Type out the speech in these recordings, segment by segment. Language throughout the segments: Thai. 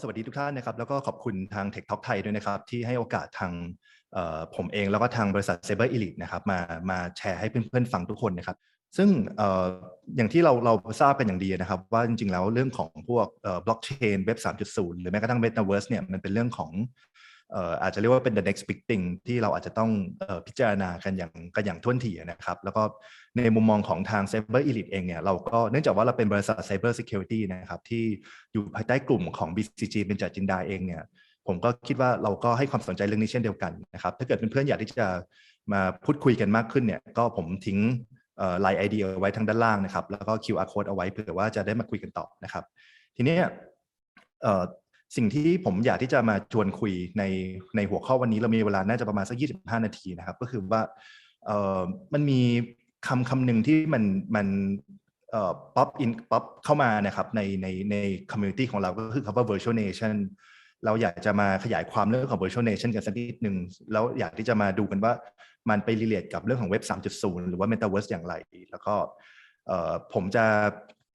สวัสดีทุกท่านนะครับ แล้วก็ขอบคุณทาง Tech Talk ไทยด้วยนะครับ ที่ให้โอกาสทางผมเองแล้วก็ทางบริษัท Cyber Elite นะครับมามาแชร์ให้เพื่อนๆฟังทุกคนนะครับ ซึ่งออย่างที่เราเราทราบกันอย่างดีนะครับ ว่าจริงๆแล้วเรื่องของพวกบล็อกเชนเว็บ3.0 หรือแม้กระทั่งเมตาเวิร์สเนี่ยมันเป็นเรื่องของ อาจจะเรียกว่าเป็น the next big thing ที่เราอาจจะต้องอพิจารณากันอย่างกันอย่างท่วนถี่นะครับ แล้วก็ในมุมมองของทาง Cyber Elite เองเนี่ยเราก็เนื่องจากว่าเราเป็นบริษัท Cyber Security นะครับ ที่อยู่ภายใต้กลุ่มของ BCG เป็นจัดจินดาเองเนี่ยผมก็คิดว่าเราก็ให้ความสนใจเรื่องนี้เช่นเดียวกันนะครับ ถ้าเกิดเพื่อนๆอยากที่จะมาพูดคุยกันมากขึ้นเนี่ยก็ผมทิ้งไลน์ไอเดียไว้ทางด้านล่างนะครับ แล้วก็ QR code เอาไว้เผื่อว่าจะได้มาคุยกันต่อนะครับ ทีนี้ สิ่งที่ผมอยากที่จะมาชวนคุยในในหัวข้อวันนี้เรามีเวลาน่าจะประมาณสัก 25 นาทีนะครับ ก็คือว่าเออมันมีคำคำหนึ่งที่มันมันเอ่อป๊อปอินป๊อปเข้ามานะครับในในในคอมมูนิตี้ของเราก็คือคำว่า virtual nation เราอยากจะมาขยายความเรื่องของ virtual nation กันสักนิดหนึ่งแล้วอยากที่จะมาดูกันว่ามันไปรีเลทกับเรื่องของเว็บ 3.0 หรือว่า metaverse อย่างไร แล้วก็เอ่อผมจะ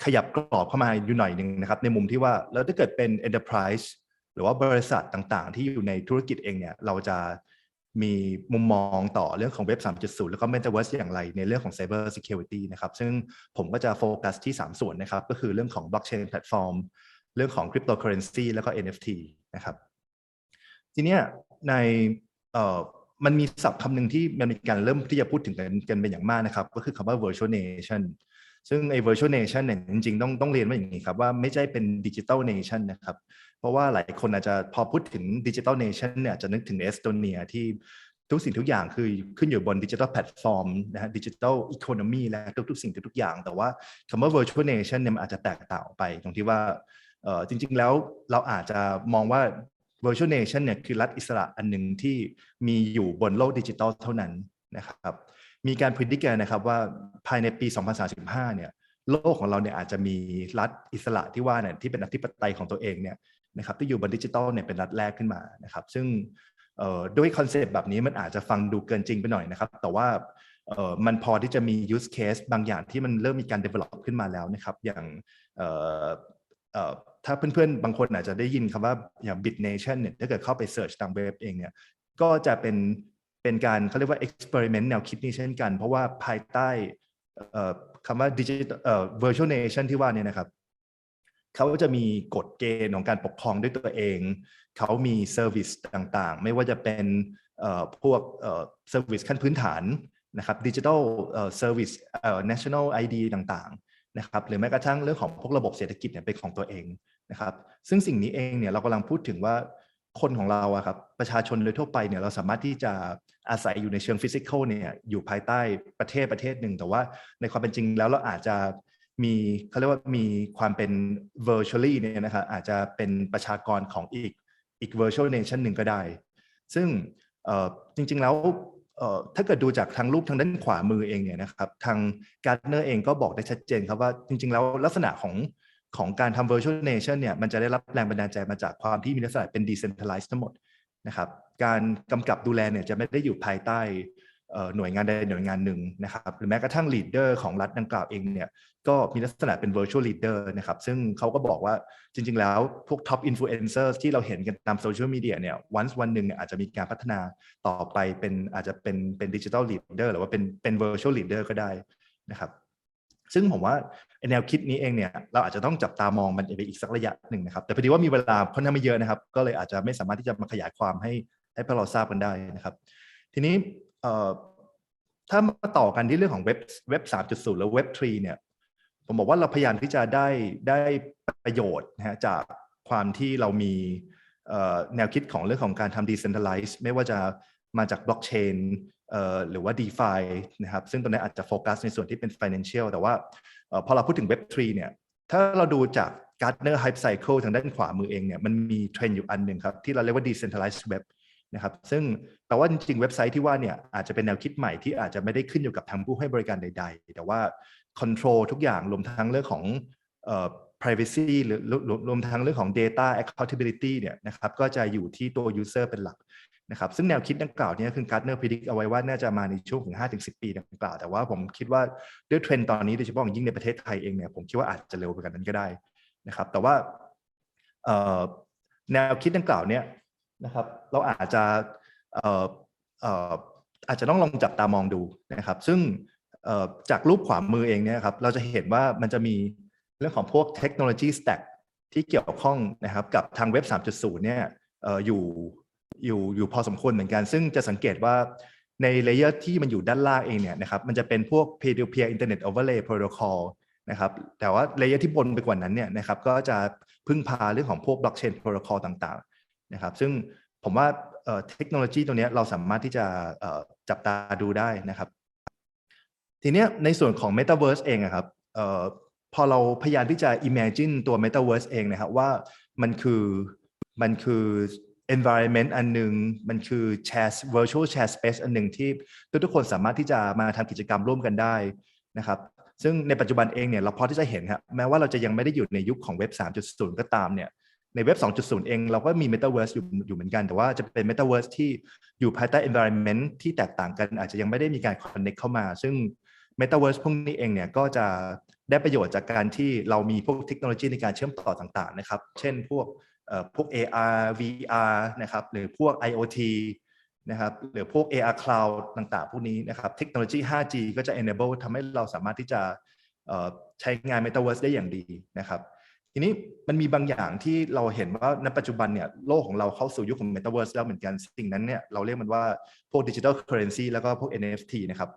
ขยับกรอบเข้ามาอยู่หน่อยหนึ่งนะครับ ในมุมที่ว่าแล้วถ้าเกิดเป็น enterprise หรือว่าบริษัทต่างๆ ที่อยู่ในธุรกิจเองเนี่ยเราจะมีมุมมองต่อเรื่องของเว็บ 3.0 แล้วก็ Metaverse อย่างไรในเรื่องของ Cyber Security นะครับ ซึ่งผมก็จะโฟกัสที่ 3 ส่วนนะครับ ก็คือเรื่องของ Blockchain Platform เรื่องของ Cryptocurrency แล้วก็ NFT นะครับ ทีเนี้ยในเอ่อมันมีศัพท์คำหนึ่งที่มันมีการเริ่มที่จะพูดถึงกันกันเป็นอย่างมากนะครับ ก็คือคำว่า virtual nation ซึ่งไอ้ virtual nation เนี่ยจริงๆต้องต้องเรียนว่าอย่างนี้ครับว่าไม่ใช่เป็น digital nation นะครับ เพราะว่าหลายคนอาจจะพอพูดถึง digital nation เนี่ยจะนึกถึงเอสโตเนียที่ทุกสิ่งทุกอย่างคือขึ้นอยู่บนดิจิทัลแพลตฟอร์มนะฮะดิจิทัลอีโคโนมีและทุกๆสิ่งทุกๆอย่าง แต่ว่าคำว่า virtual nation เนี่ยมันอาจจะแตกต่างไป ตรงที่ว่าเออจริง ๆ แล้วเราอาจจะมองว่า virtual nation เนี่ยคือรัฐอิสระอันหนึ่งที่มีอยู่บนโลกดิจิทัลเท่านั้นนะครับ มีการพิจิตรนะครับว่าภายในปี 2035 เนี่ยโลกของเราเนี่ยอาจจะมีรัฐอิสระที่ว่าเนี่ยที่เป็นอธิปไตยของตัวเองเนี่ยนะครับที่อยู่บนดิจิทัลเนี่ยเป็นรัฐแรกขึ้นมานะครับ ซึ่งด้วยคอนเซปต์แบบนี้มันอาจจะฟังดูเกินจริงไปหน่อยนะครับ แต่ว่ามันพอที่จะมี use case บางอย่างที่มันเริ่มมีการ develop ขึ้นมาแล้วนะครับ อย่างถ้าเพื่อนๆ บางคนอาจจะได้ยินคำว่าอย่าง Bit Nation เนี่ยถ้าเกิดเข้าไป search ทางเว็บเองเนี่ยก็จะเป็น เป็นการเขาเรียกว่า experiment แนวคิดนี้เช่นกัน เพราะว่าภายใต้คำว่า digital virtual nation ที่ว่าเนี่ยนะครับเขาจะมีกฎเกณฑ์ของการปกครองด้วยตัวเอง เขามีเซอร์วิสต่างๆ ไม่ว่าจะเป็นพวกเซอร์วิสขั้นพื้นฐานนะครับดิจิทัลเซอร์วิส national ID ต่างๆนะครับหรือแม้กระทั่งเรื่องของพวกระบบเศรษฐกิจเนี่ยเป็นของตัวเองนะครับซึ่งสิ่งนี้เองเนี่ยเรากำลังพูดถึงว่า คนของเราอะครับประชาชนโดยทั่วไปเนี่ยเราสามารถที่จะอาศัยอยู่ในเชิงฟิสิกอลเนี่ยอยู่ภายใต้ประเทศประเทศหนึ่ง แต่ว่าในความเป็นจริงแล้วเราอาจจะมีเขาเรียกว่ามีความเป็น virtually เนี่ยนะครับอาจจะเป็นประชากรของอีกอีก virtual nation หนึ่งก็ได้ ซึ่งจริงๆแล้วถ้าเกิดดูจากทางรูปทางด้านขวามือเองเนี่ยนะครับทางการ์เนอร์เองก็บอกได้ชัดเจนครับว่าจริงๆแล้วลักษณะของ ของการทำ virtual nation เนี่ยมันจะได้รับแรงบันดาลใจมาจากความที่มีลักษณะเป็น decentralized ทั้งหมดนะครับ การกำกับดูแลเนี่ยจะไม่ได้อยู่ภายใต้หน่วยงานใดหน่วยงานหนึ่งนะครับหรือแม้กระทั่ง leader ของรัฐดังกล่าวเองเนี่ยก็มีลักษณะเป็น virtual leader นะครับ ซึ่งเขาก็บอกว่าจริง ๆ แล้วพวก top influencers ที่เราเห็นกันตามโซเชียลมีเดียเนี่ยวันวันหนึ่งอาจจะมีการพัฒนาต่อไปเป็นอาจจะเป็นเป็น digital leader หรือว่าเป็นเป็น virtual leader ก็ได้นะครับ ซึ่งผมว่าแนวคิดนี้เองเนี่ยเราอาจจะต้องจับตามองมันไปอีกสักระยะหนึ่งนะครับแต่พอดีว่ามีเวลาค่อนข้างไม่เยอะนะครับ ก็เลยอาจจะไม่สามารถที่จะมาขยายความให้ให้พวกเราทราบกันได้นะครับ ทีนี้ถ้ามาต่อกันที่เรื่องของเว็บเว็บ 3.0 แล้วเว็บ 3 เนี่ยผมบอกว่าเราพยายามที่จะได้ได้ประโยชน์นะฮะจากความที่เรามีแนวคิดของเรื่องของการทำ decentralize ไม่ว่าจะมาจากบล็อกเชน หรือว่า DeFi นะครับซึ่งตรงนี้อาจจะโฟกัสในส่วนที่เป็น Financial แต่ว่าพอเราพูดถึง Web3 เนี่ยถ้าเราดูจาก Gartner Hype Cycle ทางด้านขวามือเองเนี่ยมันมีเทรนด์อยู่อันหนึ่งครับ ที่เราเรียกว่า Decentralized Web นะครับซึ่งแปลว่าจริงๆ เว็บไซต์ที่ว่าเนี่ยอาจจะเป็นแนวคิดใหม่ที่อาจจะไม่ได้ขึ้นอยู่กับทางผู้ให้บริการใด ๆ แต่ว่า control ทุกอย่างรวมทั้งเรื่องของ privacy หรือรวมทั้งเรื่องของ data accountability เนี่ยนะครับก็จะอยู่ที่ตัว user เป็นหลัก นะครับซึ่งแนวคิดดังกล่าวนี้คือการ์เนอร์พิจิตเอาไว้ว่าน่าจะมาในช่วงถึง 5-10 ปีดังกล่าว แต่ว่าผมคิดว่าด้วยเทรนด์ตอนนี้โดยเฉพาะอย่างยิ่งในประเทศไทยเองเนี่ยผมคิดว่าอาจจะเร็วไปกว่านั้นก็ได้นะครับ แต่ว่าแนวคิดดังกล่าวเนี่ยนะครับ เราอาจจะออออาจจะต้องลองจับตามองดูนะครับ ซึ่งจากรูปขวามือเองเนี่ยครับเราจะเห็นว่ามันจะมีเรื่องของพวกเทคโนโลยีสแต็กที่เกี่ยวข้องนะครับกับทางเว็บ 3.0 เนี่ยเอ่ออยู่ อยู่อยู่พอสมควรเหมือนกัน ซึ่งจะสังเกตว่าในเลเยอร์ที่มันอยู่ด้านล่างเองเนี่ยนะครับมันจะเป็นพวก peer-to-peer internet overlay protocol นะครับแต่ว่าเลเยอร์ที่บนไปกว่านั้นเนี่ยนะครับก็จะพึ่งพาเรื่องของพวก blockchain protocol ต่างๆนะครับซึ่งผมว่าเทคโนโลยีตัวนี้เราสามารถที่จะจับตาดูได้นะครับ ทีเนี้ยในส่วนของ Metaverse เองอะครับออพอเราพยายามที่จะ imagine ตัว Metaverse เองนะครับว่ามันคือมันคือ environment อันหนึ่งมันคือ share virtual share space อันหนึ่งที่ทุกๆคนสามารถที่จะมาทำกิจกรรมร่วมกันได้นะครับ ซึ่งในปัจจุบันเองเนี่ยเราพอที่จะเห็นครับแม้ว่าเราจะยังไม่ได้อยู่ในยุคของเว็บ 3.0 ก็ตามเนี่ยในเว็บ 2.0 เองเราก็มี Metaverse อยู่อยู่เหมือนกัน แต่ว่าจะเป็น Metaverse ที่อยู่ภายใต้ environment ที่แตกต่างกัน อาจจะยังไม่ได้มีการ connect เข้ามา ซึ่ง Metaverse พวกนี้เองเนี่ยก็จะได้ประโยชน์จากการที่เรามีพวกเทคโนโลยีในการเชื่อมต่อต่างๆนะครับ เช่นพวก พวก AR VR นะครับหรือพวก IoT นะครับหรือพวก AR Cloud ต่างๆ พวกนี้นะครับเทคโนโลยี 5G ก็จะ enable ทำให้เราสามารถที่จะใช้งาน Metaverse ได้อย่างดีนะครับทีนี้มันมีบางอย่างที่เราเห็นว่าในปัจจุบันเนี่ยโลกของเราเข้าสู่ยุคของ Metaverse แล้วเหมือนกันสิ่งนั้นเนี่ยเราเรียกมันว่าพวก Digital Currency แล้วก็พวก NFT นะครับ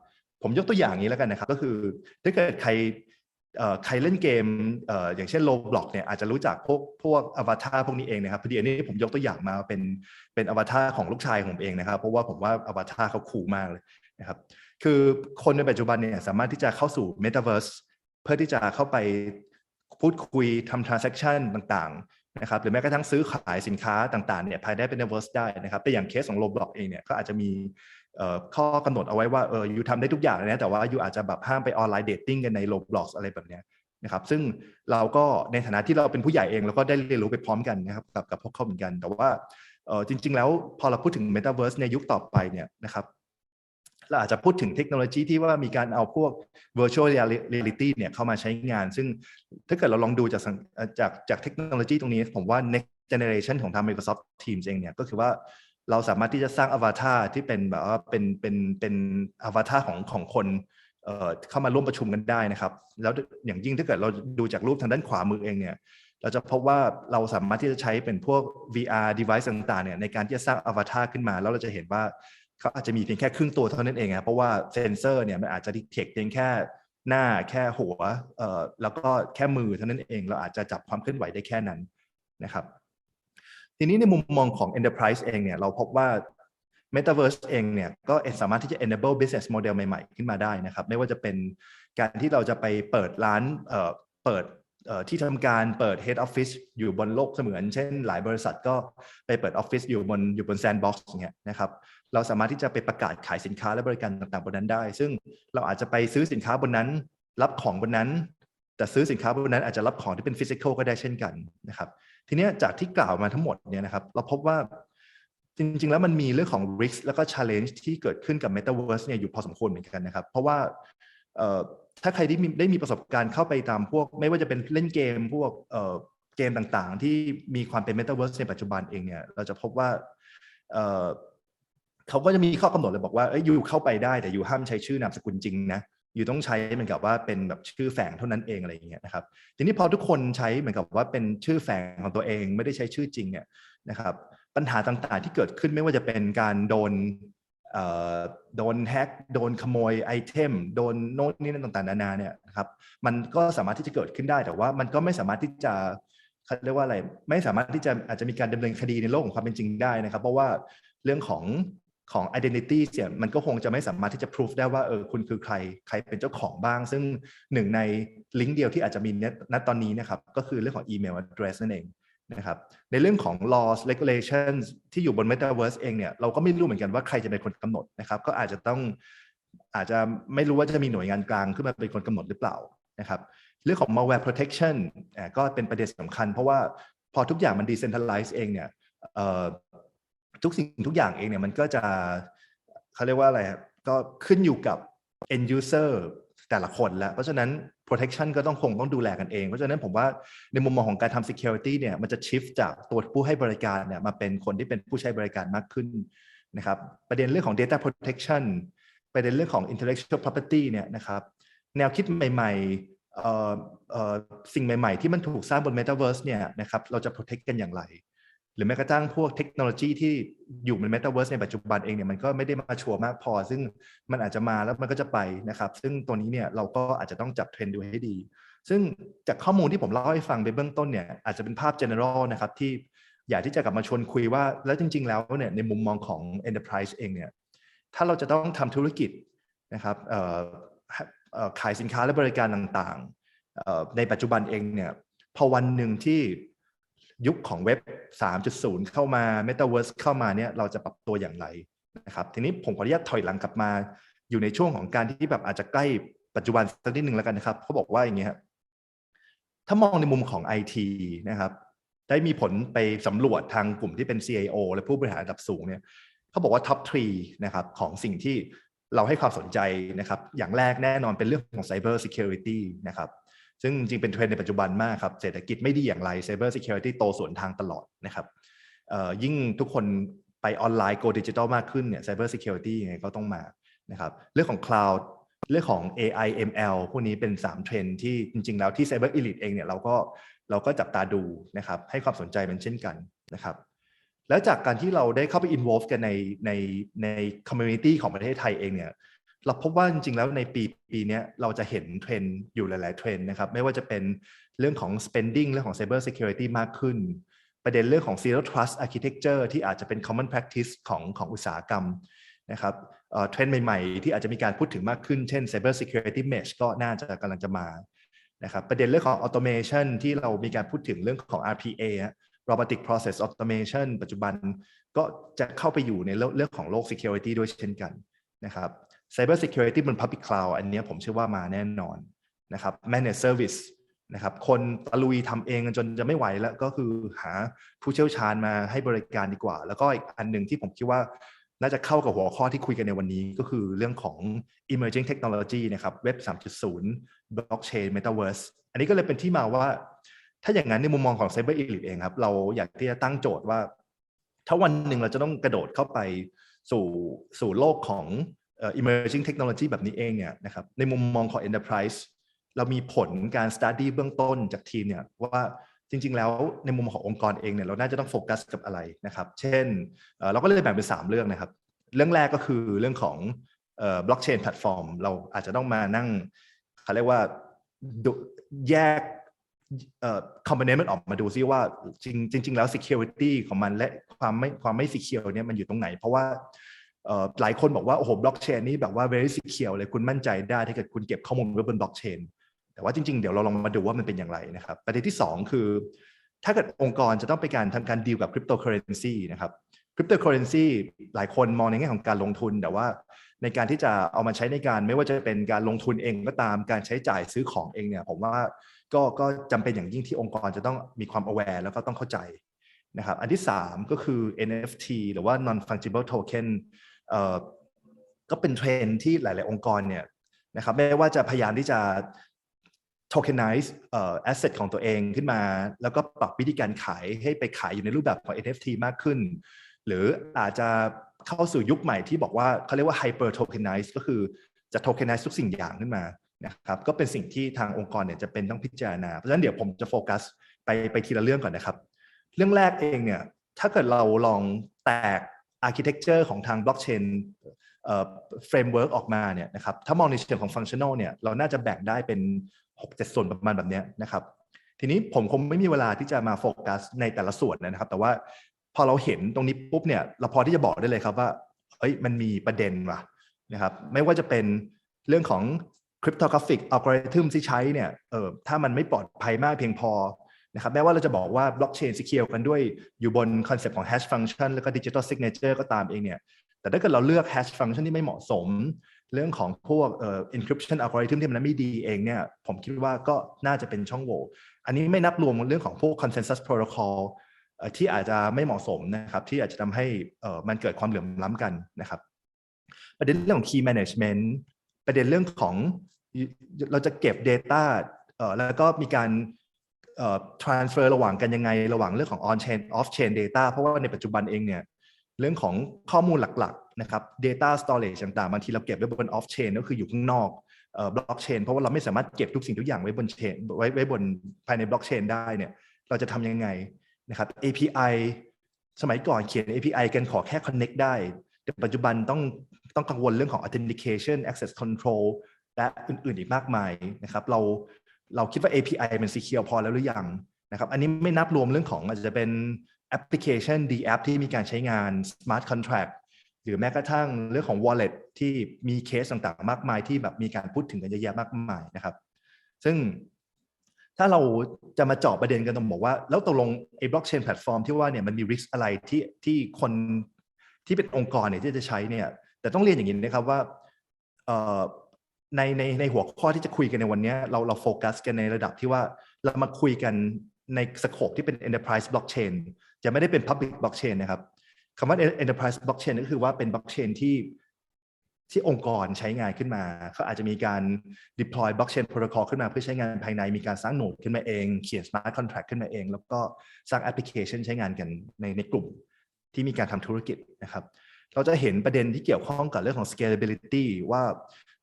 ผมยกตัวอย่างนี้แล้วกันนะครับ ก็คือถ้าเกิดใคร ใครเล่นเกมอย่างเช่น Roblox เนี่ยอาจจะรู้จักพวกพวกอวตารพวกนี้เองนะครับพอดีอันนี้ผมยกตัวอย่างมาเป็นเป็นอวตารของลูกชายของผมเองนะครับ เพราะว่าผมว่าอวตารเขาคูลมากเลยนะครับคือคนในปัจจุบันเนี่ยสามารถที่จะเข้าสู่ Metaverse เพื่อที่จะเข้าไปพูดคุยทำ transaction ต่างๆนะครับหรือแม้กระทั่งซื้อขายสินค้าต่างๆเนี่ยภายใน Metaverse ได้นะครับแต่อย่างเคสของ Roblox เองเนี่ยก็อาจจะมี ข้อกำหนดเอาไว้ว่าเออยูทำได้ทุกอย่างเลยนะแต่ว่ายูอาจจะแบบห้ามไปออนไลน์เดทติ้งกันใน Roblox อะไรแบบเนี้ยนะครับซึ่งเราก็ในฐานะที่เราเป็นผู้ใหญ่เองเราก็ได้เรียนรู้ไปพร้อมกันนะครับกับกับพวกเขาเหมือนกัน แต่ว่าเออจริง ๆ แล้วพอเราพูดถึง Metaverse ในยุคต่อไปเนี่ยนะครับเราอาจจะพูดถึงเทคโนโลยีที่ว่ามีการเอาพวก virtual reality เนี่ยเข้ามาใช้งาน ซึ่งถ้าเกิดเราลองดูจากจากจากเทคโนโลยีตรงนี้ ผมว่า next generation ของทาง Microsoft Teams เองเนี่ยก็คือว่า เราสามารถที่จะสร้างอวตารที่เป็นแบบว่าเป็นเป็นเป็นอวตารของของคนเอ่อเข้ามาร่วมประชุมกันได้นะครับ แล้วอย่างยิ่งถ้าเกิดเราดูจากรูปทางด้านขวามือเองเนี่ยเราจะพบว่าเราสามารถที่จะใช้เป็นพวก VR device ต่างๆเนี่ยในการที่จะสร้างอวตารขึ้นมา แล้วเราจะเห็นว่าเขาอาจจะมีเพียงแค่ครึ่งตัวเท่านั้นเองนะเพราะว่าเซนเซอร์เนี่ยมันอาจจะดิเทคเพียงแค่หน้าแค่หัวเอ่อแล้วก็แค่มือเท่านั้นเอง เราอาจจะจับความเคลื่อนไหวได้แค่นั้นนะครับ ทีนี้ในมุมมองของ Enterprise เองเนี่ยเราพบว่า Metaverse เองเนี่ยก็สามารถที่จะ enable business model ใหม่ๆ ขึ้นมาได้นะครับ ไม่ว่าจะเป็นการที่เราจะไปเปิดร้านเอ่อเปิดเอ่อที่ทำการเปิด head office อยู่บนโลกเสมือน เช่นหลายบริษัทก็ไปเปิดออฟฟิศอยู่บนอยู่บน sandbox อย่างเงี้ยนะครับเราสามารถที่จะไปประกาศขายสินค้าและบริการต่างๆบนนั้นได้ ซึ่งเราอาจจะไปซื้อสินค้าบนนั้น รับของบนนั้น แต่ซื้อสินค้าบนนั้นอาจจะรับของที่เป็นฟิสิกอลก็ได้เช่นกันนะครับ ทีนี้จากที่กล่าวมาทั้งหมดเนี่ยนะครับเราพบว่าจริง ๆ แล้วมันมีเรื่องของ risk แล้วก็ challenge ที่เกิดขึ้นกับ metaverse เนี่ยอยู่พอสมควรเหมือนกันนะครับ เพราะว่าถ้าใครที่มีได้มีประสบการณ์เข้าไปตามพวก ไม่ว่าจะเป็นเล่นเกมพวกเกมต่างๆ ที่มีความเป็น metaverse ในปัจจุบันเองเนี่ยเราจะพบว่าเขาก็จะมีข้อกำหนดเลยบอกว่าอยยูเข้าไปได้แต่อยู่ห้ามใช้ชื่อนามสกุลจริงนะ อยู่ต้องใช้เหมือนกับว่าเป็นแบบชื่อแฝงเท่านั้นเองอะไรอย่างเงี้ยนะครับ ทีนี้พอทุกคนใช้เหมือนกับว่าเป็นชื่อแฝงของตัวเอง ไม่ได้ใช้ชื่อจริงเนี่ยนะครับ ปัญหาต่างๆที่เกิดขึ้นไม่ว่าจะเป็นการโดนเอ่อโดนแฮกโดนขโมยไอเทมโดนโน้ตนี่นั่นต่างๆนานาเนี่ยนะครับมันก็สามารถที่จะเกิดขึ้นได้แต่ว่ามันก็ไม่สามารถที่จะเขาเรียกว่าอะไรไม่สามารถที่จะอาจจะมีการดำเนินคดีในโลกของความเป็นจริงได้นะครับ เพราะว่าเรื่องของ ของ identity เนี่ยมันก็คงจะไม่สามารถที่จะ proof ได้ว่าเออคุณคือใครใครเป็นเจ้าของบ้าง ซึ่งหนึ่งในลิงก์เดียวที่อาจจะมีณตอนนี้นะครับก็คือเรื่องของ email address นั่นเองนะครับในเรื่องของ laws regulations ที่อยู่บน metaverse เองเนี่ยเราก็ไม่รู้เหมือนกันว่าใครจะเป็นคนกำหนดนะครับก็อาจจะต้องอาจจะไม่รู้ว่าจะมีหน่วยงานกลางขึ้นมาเป็นคนกำหนดหรือเปล่านะครับเรื่องของ malware protection ก็เป็นประเด็นสำคัญ เพราะว่าพอทุกอย่างมัน decentralize เองเนี่ย ทุกสิ่งทุกอย่างเองเนี่ยมันก็จะเขาเรียกว่าอะไรก็ขึ้นอยู่กับ end user แต่ละคนแล้ว เพราะฉะนั้น protection ก็ต้องคงต้องดูแลกันเอง เพราะฉะนั้นผมว่าในมุมมองของการทำ security เนี่ยมันจะ shift จากตัวผู้ให้บริการเนี่ยมาเป็นคนที่เป็นผู้ใช้บริการมากขึ้นนะครับประเด็นเรื่องของ data protection ประเด็นเรื่องของ intellectual property เนี่ยนะครับแนวคิดใหม่ๆสิ่งใหม่ ๆ ที่มันถูกสร้างบน metaverse เนี่ยนะครับเราจะ protect กันอย่างไร หรือแม้กระทั่งพวกเทคโนโลยีที่อยู่ใน Metaverse ในปัจจุบันเองเนี่ยมันก็ไม่ได้มาชัวร์มากพอ ซึ่งมันอาจจะมาแล้วมันก็จะไปนะครับ ซึ่งตัวนี้เนี่ยเราก็อาจจะต้องจับเทรนด์ดูให้ดี ซึ่งจากข้อมูลที่ผมเล่าให้ฟังไปเบื้องต้นเนี่ยอาจจะเป็นภาพ general นะครับที่อยากที่จะกลับมาชวนคุยว่า แล้วจริง ๆ แล้วเนี่ยในมุมมองของ enterprise เองเนี่ยถ้าเราจะต้องทำธุรกิจนะครับขายสินค้าและบริการต่างๆในปัจจุบันเองเนี่ยพอวันหนึ่งที่ ยุคของเว็บ 3.0 เข้ามา Metaverse เข้ามาเนี่ยเราจะปรับตัวอย่างไรนะครับทีนี้ผมขออนุญาตถอยหลังกลับมา อยู่ในช่วงของการที่แบบอาจจะใกล้ปัจจุบันสักนิดหนึ่งแล้วกันนะครับเขาบอกว่าอย่างเงี้ยครับถ้ามองในมุมของ IT นะครับ ได้มีผลไปสำรวจทางกลุ่มที่เป็น CIO และผู้บริหารระดับสูงเนี่ยเขาบอกว่าท็อปทรีนะครับของสิ่งที่เราให้ความสนใจนะครับ อย่างแรกแน่นอนเป็นเรื่องของ Cyber Security นะครับ ซึ่งจริงเป็นเทรนด์ในปัจจุบันมากครับเศรษฐกิจไม่ดีอย่างไร Cyber Security โตสวนทางตลอดนะครับยิ่งทุกคนไปออนไลน์ go digital มากขึ้นเนี่ย Cyber Security ยังไงก็ต้องมานะครับเรื่องของ Cloud เรื่องของ AI ML พวกนี้เป็น 3 เทรนที่จริง ๆ แล้วที่ Cyber Elite เองเนี่ยเราก็เราก็จับตาดูนะครับให้ความสนใจมันเช่นกันนะครับแล้วจากการที่เราได้เข้าไป involve กันในในใน community ของประเทศไทยเองเนี่ย เราพบว่าจริงๆแล้วในปีปีนี้เราจะเห็นเทรนด์อยู่หลายๆเทรนด์นะครับ ไม่ว่าจะเป็นเรื่องของ spending เรื่องของ cyber security มากขึ้น ประเด็นเรื่องของ zero trust architecture ที่อาจจะเป็น common practice ของของอุตสาหกรรมนะครับเทรนด์ใหม่ๆ ที่อาจจะมีการพูดถึงมากขึ้น เช่น cyber security mesh ก็น่าจะกำลังจะมานะครับประเด็นเรื่องของ automation ที่เรามีการพูดถึงเรื่องของ RPA robotic process automation ปัจจุบันก็จะเข้าไปอยู่ในเรื่องของโลก security ด้วยเช่นกัน นะครับ Cyber Security บน Public Cloud อันนี้ผมเชื่อว่ามาแน่นอนนะครับ Managed Service นะครับคนตะลุยทำเองจนจะไม่ไหวแล้วก็คือหาผู้เชี่ยวชาญมาให้บริการดีกว่า แล้วก็อีกอันหนึ่งที่ผมคิดว่าน่าจะเข้ากับหัวข้อที่คุยกันในวันนี้ก็คือเรื่องของ emerging technology นะครับเว็บ 3.0 blockchain metaverse อันนี้ก็เลยเป็นที่มาว่า ถ้าอย่างนั้นในมุมมองของ Cyber Elite เองครับ เราอยากที่จะตั้งโจทย์ว่า ถ้าวันหนึ่งเราจะต้องกระโดดเข้าไป สู่สู่โลกของ emerging technology แบบนี้เองเนี่ยนะครับในมุมมองของ enterprise เรามีผลการ study เบื้องต้นจากทีมเนี่ยว่าจริง ๆ แล้วในมุมขององค์กรเองเนี่ยเราน่าจะต้องโฟกัสกับอะไรนะครับ เช่นเราก็เลยแบ่งเป็น 3 เรื่องนะครับ เรื่องแรกก็คือเรื่องของ blockchain platform เราอาจจะต้องมานั่งเขาเรียกว่าแยก คอมโพเนนต์มันออกมาดูซิว่าจริงจริงแล้ว security ของมันและความไม่ความไม่ secure เนี่ยมันอยู่ตรงไหน เพราะว่าหลายคนบอกว่าโอ้โหบล็อกเชนนี่แบบว่า very secure เลยคุณมั่นใจได้ถ้าเกิดคุณเก็บข้อมูลไว้บนบล็อกเชนแต่ว่าจริง ๆ เดี๋ยวเราลองมาดูว่ามันเป็นอย่างไรนะครับประเด็นที่ 2 คือ ถ้าเกิดองค์กรจะต้องไปการทำการดีลกับคริปโตเคอเรนซีนะครับคริปโตเคอเรนซีหลายคนมองในแง่ของการลงทุน แต่ว่าในการที่จะเอามาใช้ในการไม่ว่าจะเป็นการลงทุนเองก็ตามการใช้จ่ายซื้อของเองเนี่ยผมว่า ก็ก็จำเป็นอย่างยิ่งที่องค์กรจะต้องมีความ aware แล้วก็ต้องเข้าใจนะครับ อันที่ 3 ก็คือ NFT หรือว่า non fungible token เอ่อก็เป็นเทรนที่หลาย ๆ องค์กรเนี่ยนะครับไม่ว่าจะพยายามที่จะ tokenize เอ่อ asset ของตัวเองขึ้นมา แล้วก็ปรับวิธีการขายให้ไปขายอยู่ในรูปแบบของ NFT มากขึ้น หรืออาจจะเข้าสู่ยุคใหม่ที่บอกว่าเขาเรียกว่า hyper tokenize ก็คือจะ tokenize ทุกสิ่งอย่างขึ้นมา นะครับก็เป็นสิ่งที่ทางองค์กรเนี่ยจะเป็นต้องพิจารณา เพราะฉะนั้นเดี๋ยวผมจะโฟกัสไปไปทีละเรื่องก่อนนะครับ เรื่องแรกเองเนี่ยถ้าเกิดเราลองแตก architecture ของทาง blockchain เฟรมเวิร์กออกมาเนี่ยนะครับถ้ามองในเชิงของฟังชั่นอลเนี่ยเราน่าจะแบ่งได้เป็น 6-7 ส่วนประมาณแบบนี้นะครับ ทีนี้ผมคงไม่มีเวลาที่จะมาโฟกัสในแต่ละส่วนนะครับ แต่ว่าพอเราเห็นตรงนี้ปุ๊บเนี่ยเราพอที่จะบอกได้เลยครับว่าเอ้ยมันมีประเด็นว่ะนะครับไม่ว่าจะเป็นเรื่องของ cryptographic algorithm ที่ใช้เนี่ยเออถ้ามันไม่ปลอดภัยมากเพียงพอนะครับแม้ว่าเราจะบอกว่า blockchain secure กันด้วยอยู่บนคอนเซปต์ของ hash function แล้วก็ digital signature ก็ตามเองเนี่ยแต่ถ้าเกิดเราเลือก hash function ที่ไม่เหมาะสม เรื่องของพวกเอ่อ encryption algorithm ที่มันไม่ดีเองเนี่ยผมคิดว่าก็น่าจะเป็นช่องโหว่อันนี้ไม่นับรวมเรื่องของพวก consensus protocol ที่อาจจะไม่เหมาะสมนะครับที่อาจจะทำให้มันเกิดความเหลื่อมล้ำกันนะครับ ประเด็นเรื่องของ key management ประเด็นเรื่องของ เราจะเก็บ Data เอ่อแล้วก็มีการเอ่อ transfer ระหว่างกันยังไง ระหว่างเรื่องของ on chain off chain data เพราะว่าในปัจจุบันเองเนี่ยเรื่องของข้อมูลหลักๆนะครับ data storage ต่างๆบางทีเราเก็บไว้บน off chain ก็คืออยู่ข้างนอกเอ่อบล็อกเชนเพราะว่าเราไม่สามารถเก็บทุกสิ่งทุกอย่างไว้บนเชนไว้ไว้บนภายในบล็อกเชนได้เนี่ยเราจะทำยังไงนะครับ API สมัยก่อนเขียน API กันขอแค่ connect ได้ แต่ปัจจุบันต้องต้องกังวลเรื่องของ authentication access control และอื่นๆอีกมากมายนะครับเราเราคิดว่า API มัน secure พอแล้วหรือยังนะครับอันนี้ไม่นับรวมเรื่องของอาจจะเป็นแอปพลิเคชัน D app ที่มีการใช้งาน smart contract หรือแม้กระทั่งเรื่องของ wallet ที่มีเคสต่างๆ มากมายที่แบบมีการพูดถึงกันเยอะแยะมากมายนะครับ ซึ่งถ้าเราจะมาเจาะประเด็นกันต้องบอกว่า แล้วตกลงไอ้บล็อกเชนแพลตฟอร์มที่ว่าเนี่ยมันมีริสอะไรที่ที่คนที่เป็นองค์กรเนี่ยที่จะใช้เนี่ยแต่ต้องเรียนอย่างนี้นะครับว่า ในในในหัวข้อที่จะคุยกันในวันนี้เราเราโฟกัสกันในระดับที่ว่าเรามาคุยกันในสโคปที่เป็น enterprise blockchain จะไม่ได้เป็น public blockchain นะครับคำว่า enterprise blockchain ก็คือว่าเป็น blockchain ที่ที่องค์กรใช้งานขึ้นมาเขาอาจจะมีการ deploy blockchain protocol ขึ้นมาเพื่อใช้งานภายในมีการสร้างโนดขึ้นมาเอง เขียน smart contract ขึ้นมาเอง แล้วก็สร้างแอปพลิเคชันใช้งานกันในในกลุ่มที่มีการทำธุรกิจนะครับ เราจะเห็นประเด็นที่เกี่ยวข้องกับเรื่องของ scalability ว่า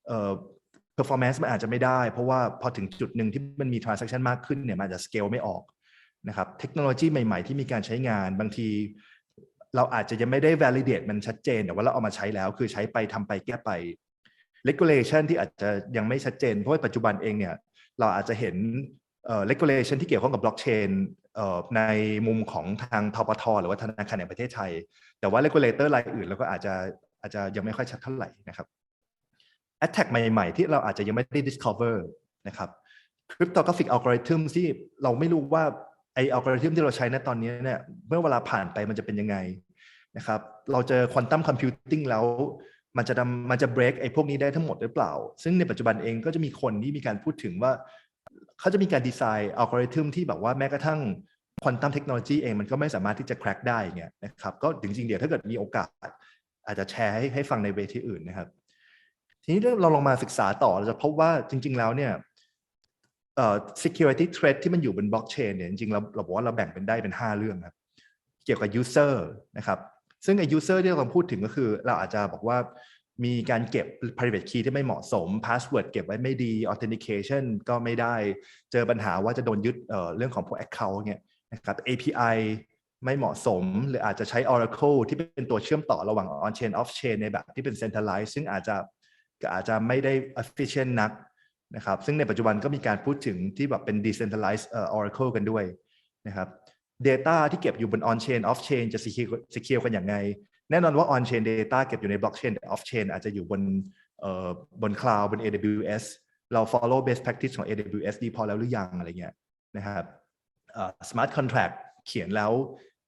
เอ่อ performance มันอาจจะไม่ได้ เพราะว่าพอถึงจุดหนึ่งที่มันมี transaction มากขึ้นเนี่ยมันจะ scale ไม่ออกนะครับเทคโนโลยีใหม่ ๆ ที่มีการใช้งานบางที เราอาจจะยังไม่ได้ validate มันชัดเจน แต่ว่าเราเอามาใช้แล้ว คือใช้ไปทำไปแก้ไป regulation ที่อาจจะยังไม่ชัดเจน เพราะว่าปัจจุบันเองเนี่ยเราอาจจะเห็น regulation ที่เกี่ยวข้องกับ blockchain ในมุมของทางทปทหรือว่าธนาคารแห่งประเทศไทย แต่ว่า regulator รายอื่นเราก็อาจจะอาจจะยังไม่ค่อยชัดเท่าไหร่นะครับ attack ใหม่ๆ ที่เราอาจจะยังไม่ได้ discover นะครับ cryptographic algorithm ที่เราไม่รู้ว่าไออัลกอริทึมที่เราใช้ในตอนนี้เนี่ยเมื่อเวลาผ่านไปมันจะเป็นยังไงนะครับ เราเจอควอนตัมคอมพิวติ้งแล้วมันจะทำมันจะ break ไอ้พวกนี้ได้ทั้งหมดหรือเปล่า ซึ่งในปัจจุบันเองก็จะมีคนที่มีการพูดถึงว่า เขาจะมีการดีไซน์อัลกอริทึมที่แบบว่าแม้กระทั่งควอนตัมเทคโนโลยีเองมันก็ไม่สามารถที่จะ crack ได้เงี้ยนะครับ ก็จริงๆเดี๋ยวถ้าเกิดมีโอกาส อาจจะแชร์ให้ให้ฟังในเวทีอื่นนะครับ ทีนี้เราลองมาศึกษาต่อเราจะพบว่าจริง ๆ แล้วเนี่ยเอ่อ security threat ที่มันอยู่บนบล็อกเชนเนี่ยจริงๆเราเราบอกว่าเราแบ่งเป็นได้เป็น 5 เรื่องครับ เกี่ยวกับ user นะครับ ซึ่งไอ้ user ที่เราพูดถึงก็คือ เราอาจจะบอกว่ามีการเก็บ private key ที่ไม่เหมาะสม password เก็บไว้ไม่ดี authentication ก็ไม่ได้ เจอปัญหาว่าจะโดนยึดเเรื่องของพวก account เนี่ยนะครับ API ไม่เหมาะสม หรืออาจจะใช้ Oracle ที่เป็นตัวเชื่อมต่อระหว่าง on chain off chain ในแบบที่เป็น centralized ซึ่งอาจจะ ก็อาจจะไม่ได้ efficient นักนะครับ ซึ่งในปัจจุบันก็มีการพูดถึงที่แบบเป็น decentralized Oracle กันด้วยนะครับ Data ที่เก็บอยู่บน on chain off chain จะ secure กันอย่างไง แน่นอนว่า on chain data เก็บอยู่ใน blockchain แต่ off chain อาจจะอยู่บนบน cloud บน AWS เรา follow best practice ของ AWS ดีพอแล้วหรือยังอะไรเงี้ยนะครับ smart contract เขียนแล้ว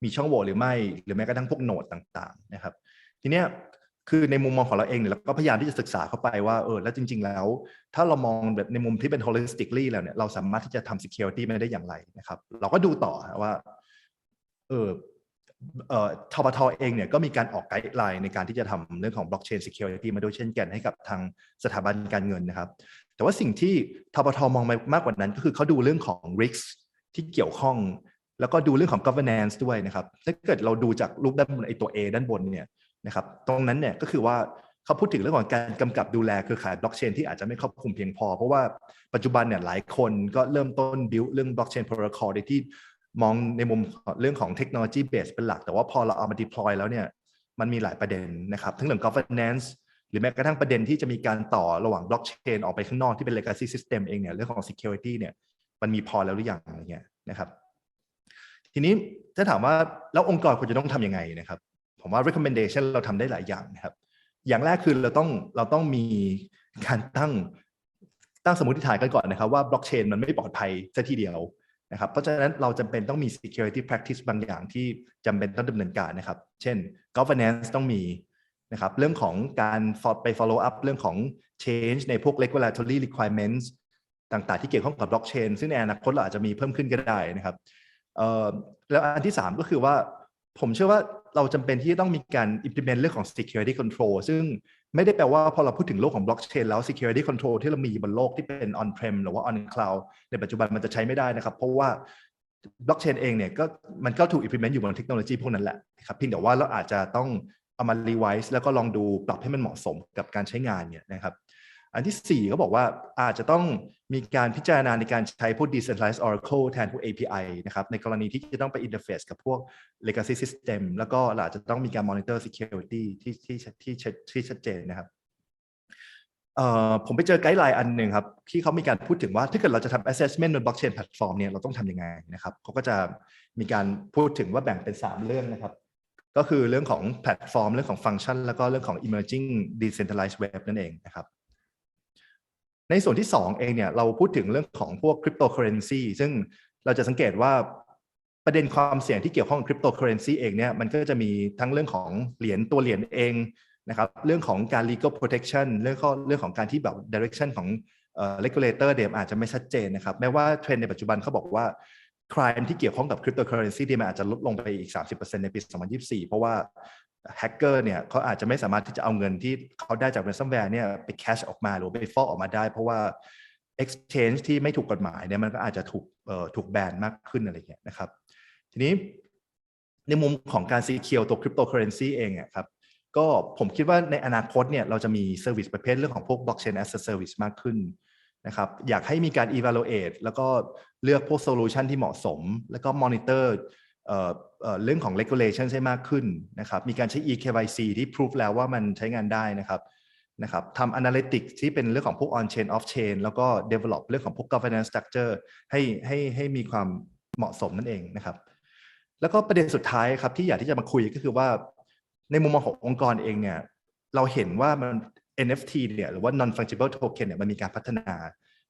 มีช่องโหว่หรือไม่ หรือแม้กระทั่งพวกโนดต่างๆนะครับ ทีเนี้ย คือในมุมมองของเราเองเนี่ยเราก็พยายามที่จะศึกษาเข้าไปว่าเออแล้วจริง ๆ แล้ว ถ้าเรามองแบบในมุมที่เป็น holistically แล้วเนี่ยเราสามารถที่จะทำ security มันได้อย่างไรนะครับ เราก็ดูต่อว่าเออเอ่อทบทเองเนี่ยก็มีการออกไกด์ไลน์ในการที่จะทำเรื่องของ blockchain security มาด้วยเช่นกันให้กับทางสถาบันการเงินนะครับ แต่ว่าสิ่งที่ทบทมองไปมากกว่านั้น ก็คือเขาดูเรื่องของ risk ที่เกี่ยวข้อง แล้วก็ดูเรื่องของ governance ด้วยนะครับ ถ้าเกิดเราดูจากรูปด้านบนไอตัว A ด้านบนเนี่ย นะครับตรงนั้นเนี่ยก็คือว่าเขาพูดถึงเรื่องของการกำกับดูแลเครือข่ายบล็อกเชนที่อาจจะไม่ครอบคลุมเพียงพอ เพราะว่าปัจจุบันเนี่ยหลายคนก็เริ่มต้นบิวเรื่องบล็อกเชนโปรโตคอลที่มองในมุมเรื่องของเทคโนโลยีเบสเป็นหลัก แต่ว่าพอเราเอามา deploy แล้วเนี่ยมันมีหลายประเด็นนะครับทั้งเรื่อง governance หรือแม้กระทั่งประเด็นที่จะมีการต่อระหว่างบล็อกเชนออกไปข้างนอกที่เป็น legacy system เองเนี่ยเรื่องของ security เนี่ยมันมีพอแล้วหรือยังอะไรเงี้ยนะครับ ทีนี้ถ้าถามว่าแล้วองค์กรควรจะต้องทำยังไงนะครับ ผมว่า recommendation เราทำได้หลายอย่างนะครับ อย่างแรกคือเราต้องเราต้องมีการตั้งตั้งสมมติฐานกันก่อนนะครับว่าบล็อกเชนมันไม่ปลอดภัยซะทีเดียวนะครับ เพราะฉะนั้นเราจำเป็นต้องมี security practice บางอย่างที่จำเป็นต้องดำเนินการนะครับ เช่น governance ต้องมีนะครับ เรื่องของการไป follow up เรื่องของ change ในพวก regulatory requirements ต่างๆ ที่เกี่ยวข้องกับบล็อกเชนซึ่งในอนาคตเราอาจจะมีเพิ่มขึ้นก็ได้นะครับแล้วอันที่ 3 ก็คือว่าผมเชื่อว่า เราจำเป็นที่ต้องมีการ implement เรื่องของ security control ซึ่งไม่ได้แปลว่าพอเราพูดถึงโลกของบล็อกเชนแล้ว security control ที่เรามีบนโลกที่เป็น on prem หรือว่า on cloud ในปัจจุบันมันจะใช้ไม่ได้นะครับ เพราะว่าบล็อกเชนเองเนี่ยก็มันก็ถูก implement อยู่บนเทคโนโลยีพวกนั้นแหละนะครับเพียงแต่ว่าเราอาจจะต้องเอามา revise แล้วก็ลองดูปรับให้มันเหมาะสมกับการใช้งานเนี่ยนะครับ อันที่ 4 ก็บอกว่าอาจจะต้องมีการพิจารณาในการใช้พวก decentralized oracle แทนพวก API นะครับในกรณีที่จะต้องไป interface กับพวก legacy system แล้วก็อาจจะต้องมีการ monitor security ที่ที่ที่ที่ชัดเจนนะครับผมไปเจอไกด์ไลน์อันหนึ่งครับ ที่เขามีการพูดถึงว่าถ้าเกิดเราจะทำ assessment บน blockchain platform เนี่ยเราต้องทำยังไงนะครับเขาก็จะมีการพูดถึงว่าแบ่งเป็น 3 เรื่องนะครับก็คือเรื่องของแพลตฟอร์ม เรื่องของฟังก์ชัน แล้วก็เรื่องของ emerging decentralized web นั่นเองนะครับ ในส่วนที่ 2 เองเนี่ยเราพูดถึงเรื่องของพวก cryptocurrency ซึ่งเราจะสังเกตว่าประเด็นความเสี่ยงที่เกี่ยวข้องกับ cryptocurrency เองเนี่ยมันก็จะมีทั้งเรื่องของเหรียญตัวเหรียญเองนะครับเรื่องของการ legal protection เรื่องข้อเรื่องของการที่แบบ direction ของเอ่อ regulator เดิมอาจจะไม่ชัดเจนนะครับแม้ว่าเทรนในปัจจุบันเขาบอกว่า crime ที่เกี่ยวข้องกับ cryptocurrency ดีมันอาจจะลดลงไปอีก 30%ในปี 2024 เพราะว่า แฮกเกอร์เนี่ยเขาอาจจะไม่สามารถที่จะเอาเงินที่เขาได้จาก ransomware เนี่ยไป cash ออกมาหรือไปฟอกออกมาได้ เพราะว่า exchange ที่ไม่ถูกกฎหมายเนี่ยมันก็อาจจะถูกเอ่อถูกแบนมากขึ้นอะไรเงี้ยนะครับ ทีนี้ในมุมของการ secure ตัว cryptocurrency เองอะครับก็ผมคิดว่าในอนาคตเนี่ยเราจะมีเซอร์วิสประเภทเรื่องของพวก blockchain as a service มากขึ้นนะครับอยากให้มีการ evaluate แล้วก็เลือกพวกโซลูชันที่เหมาะสม แล้วก็ monitor เรื่องของ regulation ให้มากขึ้นนะครับ มีการใช้ eKYC ที่ proof แล้วว่ามันใช้งานได้นะครับนะครับทำ analytics ที่เป็นเรื่องของพวก on chain off chain แล้วก็ develop เรื่องของพวก governance structure ให้ให้ให้มีความเหมาะสมนั่นเองนะครับ แล้วก็ประเด็นสุดท้ายครับที่อยากที่จะมาคุยก็คือว่า ในมุมมองขององค์กรเองเนี่ยเราเห็นว่ามัน NFT เนี่ยหรือว่า non fungible token เนี่ยมันมีการพัฒนา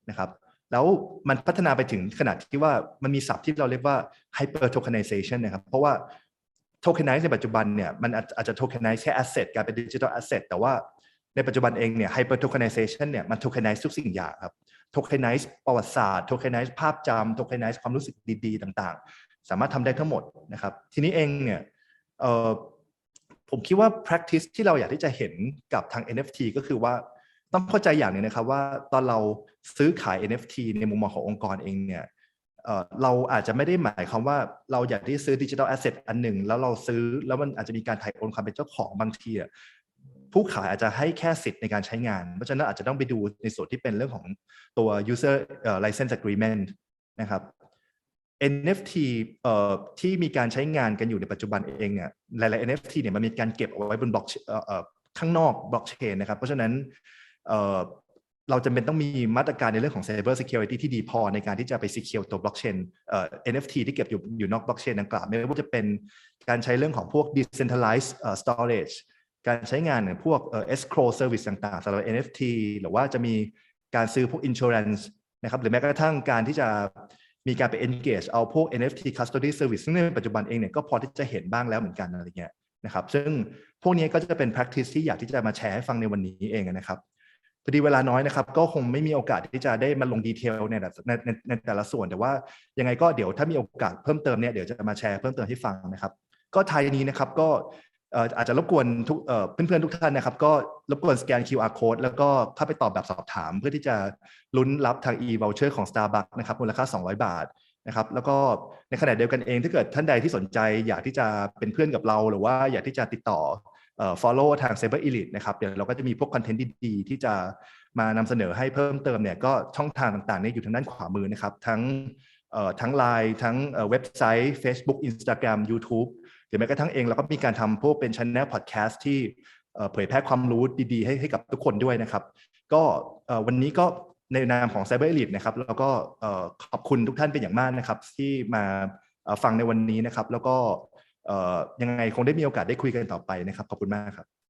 นะครับ แล้วมันพัฒนาไปถึงขนาดที่ว่ามันมีศัพท์ที่เราเรียกว่า hyper tokenization นะครับ เพราะว่า tokenize ในปัจจุบันเนี่ยมันอาจจะ tokenize แค่ asset กลายเป็น digital asset แต่ว่าในปัจจุบันเองเนี่ย hyper tokenization เนี่ยมัน tokenize ทุกสิ่งอย่างครับ tokenize ประวัติศาสตร์ tokenize ภาพจำ tokenize ความรู้สึกดี ๆ ต่างๆ สามารถทำได้ทั้งหมดนะครับ ทีนี้เองเนี่ยผมคิดว่า practice ที่เราอยากที่จะเห็นกับทาง NFT ก็คือว่า ต้องเข้าใจอย่างหนึ่งนะครับว่าตอนเราซื้อขาย NFT ในมุมมองขององค์กรเองเนี่ยเราอาจจะไม่ได้หมายความว่าเราอยากที่ซื้อดิจิทัลแอสเซทอันหนึ่ง แล้วเราซื้อแล้วมันอาจจะมีการถ่ายโอนความเป็นเจ้าของบางทีอะผู้ขายอาจจะให้แค่สิทธิ์ในการใช้งาน เพราะฉะนั้นอาจจะต้องไปดูในส่วนที่เป็นเรื่องของตัว user license agreement นะครับ NFT ที่มีการใช้งานกันอยู่ในปัจจุบันเองเนี่ยหลาย ๆ NFT เนี่ยมันมีการเก็บเอาไว้บนบล็อกข้างนอกบล็อกเชนนะครับ เพราะฉะนั้น เราจำเป็นต้องมีมาตรการในเรื่องของ cyber security ที่ดีพอในการที่จะไป secure ตัวบล็อกเชนเอ่อ NFT ที่เก็บอยู่อยู่นอกบล็อกเชนดังกล่าวไม่ว่าจะเป็นการใช้เรื่องของพวก decentralized เอ่อ storage การใช้งานของพวกเอ่อ escrow service ต่างๆสำหรับ NFT หรือว่าจะมีการซื้อพวก insurance นะครับหรือแม้กระทั่งการที่จะมีการไป engage เอาพวก NFT custody service ซึ่งในปัจจุบันเองเนี่ยก็พอที่จะเห็นบ้างแล้วเหมือนกันอะไรเงี้ยนะครับซึ่งพวกนี้ก็จะเป็น practice ที่อยากที่จะมาแชร์ให้ฟังในวันนี้เองนะครับ พอดีเวลาน้อยนะครับ ก็คงไม่มีโอกาสที่จะได้มาลงดีเทลในในในในแต่ละส่วน แต่ว่ายังไงก็เดี๋ยวถ้ามีโอกาสเพิ่มเติมเนี่ยเดี๋ยวจะมาแชร์เพิ่มเติมให้ฟังนะครับ ก็ไทยนี้นะครับก็อาจจะรบกวนทุกเพื่อนๆทุกท่านนะครับ ก็รบกวนสแกน QR code แล้วก็เข้าไปตอบแบบสอบถาม เพื่อที่จะลุ้นรับทาง e-voucher ของ Starbucks นะครับมูลค่า 200 บาทนะครับ แล้วก็ในขณะเดียวกันเองถ้าเกิดท่านใดที่สนใจ อยากที่จะเป็นเพื่อนกับเราหรือว่าอยากที่จะติดต่อ follow ทาง Cyber Elite นะครับเดี๋ยวเราก็จะมีพวกคอนเทนต์ดีๆ ที่จะมานำเสนอให้เพิ่มเติมเนี่ยก็ช่องทางต่างๆเนี่ยอยู่ทางด้านขวามือนะครับ ทั้งทั้ง Line ทั้งเว็บไซต์ Facebook Instagram YouTube หรือแม้กระทั่งเองเราก็มีการทำพวกเป็นช anel podcast ที่เผยแพร่ความรู้ดีๆ ให้ให้กับทุกคนด้วยนะครับ ก็วันนี้ก็ในนามของ Cyber Elite นะครับแล้วก็ขอบคุณทุกท่านเป็นอย่างมากนะครับ ที่มาฟังในวันนี้นะครับ แล้วก็ ยังไงคงได้มีโอกาสได้คุยกันต่อไปนะครับ ขอบคุณมากครับ